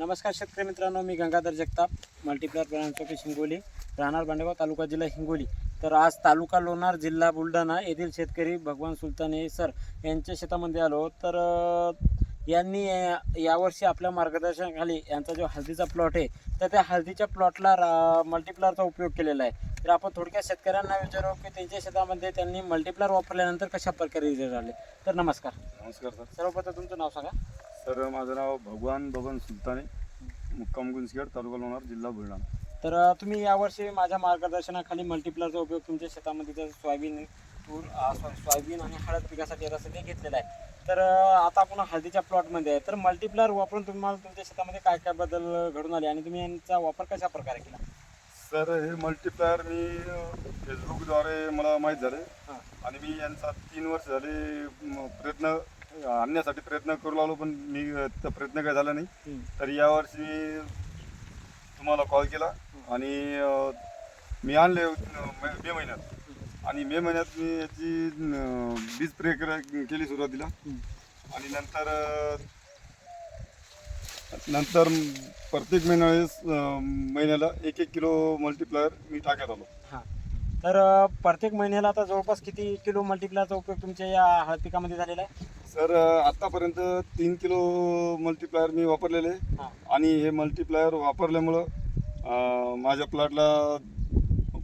नमस्कार शेतकरी मित्रांनो मी गंगाधर जगताप मल्टीप्लेअर प्रणाम हिंगोली राहणार बांडेगाव तालुका जिल्हा हिंगोली. तर आज तालुका लोणार जिल्हा बुलढाणा येथील शेतकरी भगवान सुलताने सर यांच्या शेतामध्ये आलो. तर यांनी यावर्षी आपल्या मार्गदर्शनाखाली यांचा जो हळदीचा प्लॉट आहे तर त्या हळदीच्या प्लॉटला रा मल्टीप्लारचा उपयोग केलेला आहे. तर आपण थोडक्यात शेतकऱ्यांना विचारू की त्यांच्या शेतामध्ये त्यांनी मल्टीप्लार वापरल्यानंतर कशा प्रकारे रिझल्ट आले? तर नमस्कार. नमस्कार सर. सर्वप्रथम तुमचं नाव सांगा. सर माझं नाव भगवान बबन सुलताने मुक्काम गुंजखेड तालुका लोणार जिल्हा बुलढाणा. तर तुम्ही यावर्षी माझ्या मार्गदर्शनाखाली मल्टीप्लरचा उपयोग तुमच्या शेतामध्ये जर सोयाबीन तूर सोयाबीन आणि हळद पिकासाठी आता सध्या घेतलेला आहे. तर आता आपण हळदीच्या प्लॉटमध्ये आहे. तर मल्टीप्लर वापरून तुम्हाला तुमच्या शेतामध्ये काय काय बदल घडून आले आणि तुम्ही यांचा वापर कशा प्रकारे केला? सर हे मल्टीप्लायर मी फेसबुकद्वारे मला माहीत झाले. आणि मी यांचा तीन वर्ष झाले प्रयत्न आणण्यासाठी प्रयत्न करू लागलो पण मी तो प्रयत्न काही झाला नाही. हम्म. तर यावर्षी मी तुम्हाला कॉल केला आणि अ, मी आणले अ, मे मे महिन्यात. आणि मे महिन्यात मी याची अ, बीज प्रक्रिया केली सुरुवातीला. आणि नंतर अ, नंतर प्रत्येक महिन्यावेळेस अ, महिन्याला एक एक किलो मल्टीप्लायर मी टाकत आलो. हां. तर प्रत्येक महिन्याला आता जवळपास किती किलो मल्टीप्लरचा उपयोग तुमच्या या हळद पिकामध्ये झालेला आहे? सर आतापर्यंत तीन किलो मल्टीप्लायर मी वापरलेले. हां. आणि हे मल्टीप्लायर वापरल्यामुळं अ, माझ्या प्लॉटला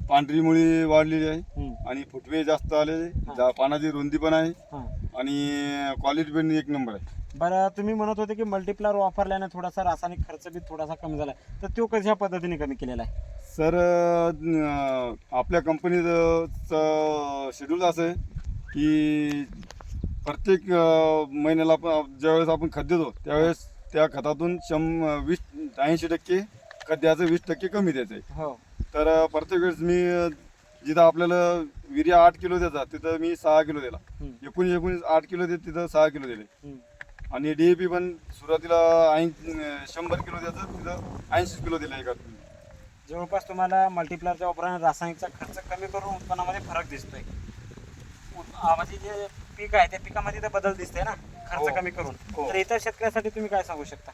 पांढरी मुळी वाढलेली आहे. हम्म. आणि फुटवे जास्त आलेले. जा- पानाची रुंदी पण आहे. हां. आणि क्वालिटी पण एक नंबर आहे. बरं तुम्ही म्हणत होते की मल्टीप्लर वापरल्याने थोडासा रासायनिक खर्च बी थोडासा कमी झाला तर तो कशा पद्धतीने कमी केलेला आहे? सर अ, आपल्या कंपनीचं शेड्यूल असं आहे की प्रत्येक अ, महिन्याला आपण ज्यावेळेस आपण खत देतो त्यावेळेस त्या खतातून शं वीस ऐंशी टक्के खत द्यायचं वीस टक्के कमी द्यायचं आहे हो. तर अ, प्रत्येक वेळेस मी अ, जिथं आपल्याला विर्या आठ किलो द्यायचा तिथं मी सहा किलो दिला. हम्म. एकोणीस एकोणीस आठ किलो देत तिथं सहा किलो दिले. हम्म. आणि डी ए पी पण सुरुवातीला ऐंशी शंभर किलो द्यायचं तिथं ऐंशी किलो दिलं एका जवळपास तुम्हाला मल्टीप्लरच्या वापराने रासायनिकचा खर्च कमी करून उत्पन्नामध्ये फरक दिसतोय. म्हणजे जे पीक आहे त्या पिकामध्ये तर बदल दिसतोय ना खर्च हो. कमी करून. हो. तर इतर शेतकऱ्यासाठी तुम्ही काय सांगू शकता?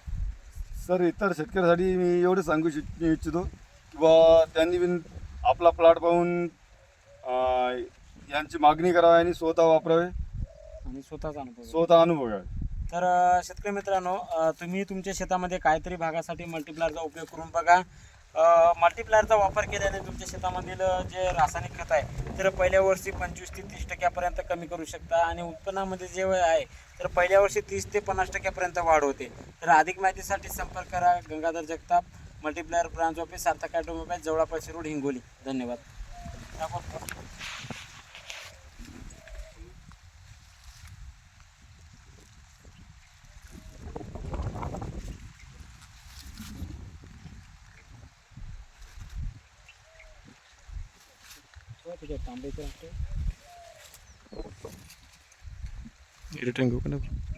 सर इतर शेतकऱ्यासाठी मी एवढं सांगू इच्छ- इच्छितो किंवा त्यांनी पण आपला प्लॉट पाहून यांची मागणी करावी आणि स्वतः वापरावे. आणि स्वतःचा अनुभव स्वतः अनुभव घ्यावे. तर शेतकरी मित्रांनो तुम्ही तुमच्या शेतामध्ये काहीतरी भागासाठी मल्टीप्लायरचा उपयोग करून बघा. मल्टीप्लायरचा वापर केल्याने तुमच्या शेतामधील जे रासायनिक खत आहे तर पहिल्या वर्षी पंचवीस ते तीस टक्क्यापर्यंत कमी करू शकता आणि उत्पन्नामध्ये जे आहे तर पहिल्या वर्षी तीस ते पन्नास टक्क्यापर्यंत वाढ होते. तर अधिक माहितीसाठी संपर्क करा Gangadhar Jagtap multiplier branch office Sarthak automobile जवळपास रोड हिंगोली. धन्यवाद. तुझ्या तांबेचं एडिटिंग घेऊ का नाही